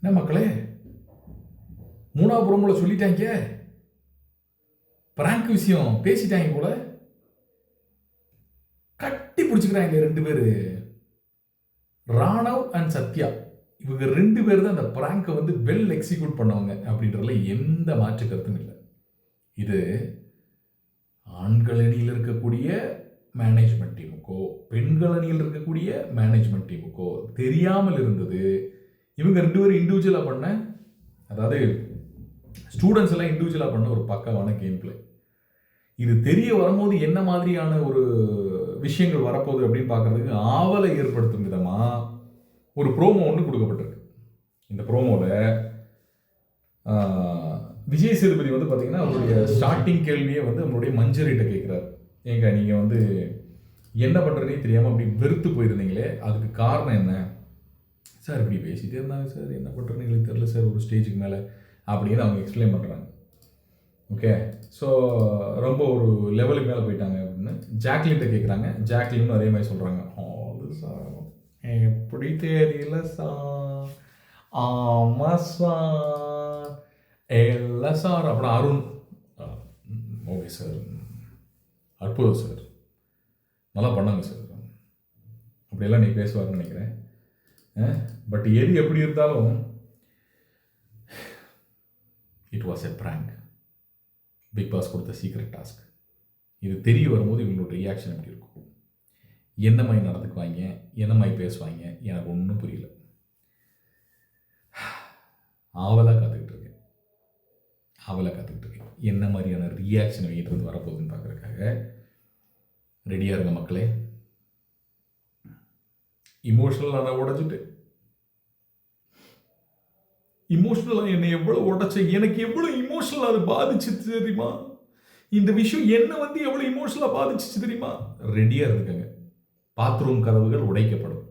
என்ன மக்களே? மூணாவது புறமுல சொல்லிட்டாங்க. பிராங்க் விஷயம் பேசிட்டாங்க போல. கட்டி பிடிச்சிக்கிறாங்க ரெண்டு பேர். ராணவ் அண்ட் சத்யா. இவங்க ரெண்டு பேர் தான் அந்த பிராங்கை வந்து வெல் எக்ஸிக்யூட் பண்ணுவாங்க அப்படின்றதுல எந்த மாற்று கருத்தும் இல்லை. இது ஆண்கள் அணியில் இருக்கக்கூடிய மேனேஜ்மெண்ட் டீமுக்கோ பெண்கள் அணியில் இருக்கக்கூடிய மேனேஜ்மெண்ட் டீமுக்கோ தெரியாமல் இருந்தது. இவங்க ரெண்டு பேரும் இண்டிவிஜுவலாக பண்ண அதாவது ஸ்டூடெண்ட்ஸ் எல்லாம் இண்டிவிஜுவலாக பண்ண ஒரு பக்கமான கேம் பிளே இது தெரிய வரும்போது என்ன மாதிரியான ஒரு விஷயங்கள் வரப்போகுது அப்படின்னு பார்க்குறதுக்கு ஆவலை ஏற்படுத்தும் விதமாக ஒரு ப்ரோமோ ஒன்று கொடுக்கப்பட்டிருக்கு. இந்த ப்ரோமோவில் விஜய் சேதுபதி வந்து பார்த்தீங்கன்னா அவருடைய ஸ்டார்டிங் கேள்வியே வந்து நம்மளுடைய மஞ்சரிட்ட கேட்குறாரு. ஏங்க நீங்கள் வந்து என்ன பண்ணுறதுனே தெரியாமல் அப்படி வெறுத்து போயிருந்தீங்களே அதுக்கு காரணம் என்ன? சார் இப்படி பேசிகிட்டே இருந்தாங்க சார். என்ன பண்ணுறதுன்னு எங்களுக்கு தெரில சார். ஒரு ஸ்டேஜுக்கு மேலே அப்படின்னு அவங்க எக்ஸ்பிளைன் பண்ணுறாங்க ஓகே ஸோ ரொம்ப ஒரு லெவலுக்கு மேலே போயிட்டாங்க அப்படின்னு ஜாக்லின்ட்ட கேட்குறாங்க ஜாக்லின்னு அதே மாதிரி சொல்கிறாங்க எப்படி தெரியல சார். ஆமாம் சார். இல்லை சார். அப்புறம் அருண். Okay sir. அற்புதம் சார். நல்லா பண்ணாங்க சார். அப்படியெல்லாம் நீ பேசுவார்னு நினைக்கிறேன். பட் எது எப்படி இருந்தாலும் it was a prank Bigg Boss கொடுத்த சீக்ரெட் டாஸ்க் இது தெரிய வரும்போது இவங்களோட ரியாக்ஷன் எப்படி இருக்கும்? என்ன மாதிரி நடந்துக்குவாங்க? என்ன மாதிரி பேசுவாங்க? எனக்கு ஒன்றும் புரியல. ஆவலாக காத்துக்கிட்டு இருக்கேன். ஆவலாக காத்துக்கிட்டு இருக்கேன். என்ன மாதிரியான ரியாக்ஷன் இவங்கிட்ட வரப்போகுதுன்னு பார்க்குறதுக்காக ரெடியாக இருங்க மக்களே. இமோஷனல் நான் உடச்சிட்டு இமோஷனலாக என்னை எவ்வளோ உடச்ச எனக்கு எவ்வளோ இமோஷனல் அது பாதிச்சிச்சு தெரியுமா? இந்த விஷயம் என்னை வந்து எவ்வளோ இமோஷனலாக பாதிச்சிச்சு தெரியுமா? ரெடியாக இருந்துக்கங்க. பாத்ரூம் கதவுகள் உடைக்கப்படும்.